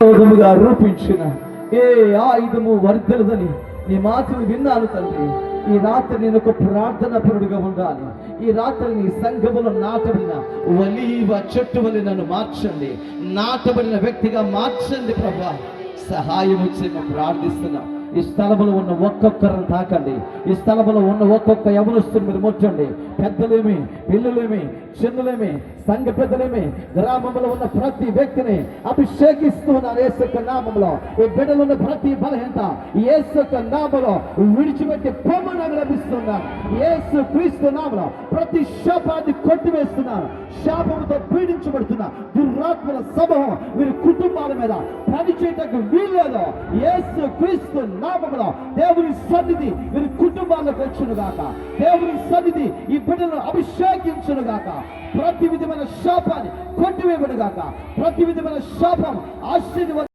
విరోధముగా రూపించిన ఏ ఆయుధము వర్ధలదని నీ మాటలు విన్నాను తండ్రి ఈ రాత్రి నేను ఒక ప్రార్థన పరుడుగా ఉండాలి. ఈ రాత్రి నీ సంఘములో నాటబడిన వలీవ చెట్టు వలి నన్ను మార్చండి. నాటబడిన వ్యక్తిగా మార్చండి ప్రభా. సహాయం వచ్చి మేము ప్రార్థిస్తున్నాం. ఈ స్థలములో ఉన్న ఒక్కొక్కరిని తాకండి. ఈ స్థలములో ఉన్న ఒక్కొక్క యవనస్తుని మీరు ముట్టండి. పెద్దలేమి పిల్లలేమి చిన్నలేమి సంఘ పెద్దలేమి గ్రామంలో ఉన్న ప్రతి వ్యక్తిని అభిషేకిస్తున్నారు యేసు యొక్క నామంలో. ఈ బిడ్డలు ఉన్న ప్రతి బలహీనత యేసు యొక్క నామంలో విడిచిపెట్టి పొమ్మని లభిస్తున్నాను యేసు క్రీస్తు నామంలో. ప్రతి శాపాన్ని కొట్టివేస్తున్నారు. శాపంతో పీడించబడుతున్న దుర్రాత్మల సమూహం వీరి కుటుంబాల మీద పని చేయటకు వీల్లేదు యేసు క్రీస్తు నామములో దేవుని సన్నిధి వీరి కుటుంబాలకు వచ్చును గాక దేవుని సన్నిధి ఈ బిడ్డలను అభిషేకించును గాక ప్రతి విధమైన శాపాన్ని కొట్టివేయబడు గాక ప్రతి విధమైన శాపం ఆశీర్వాద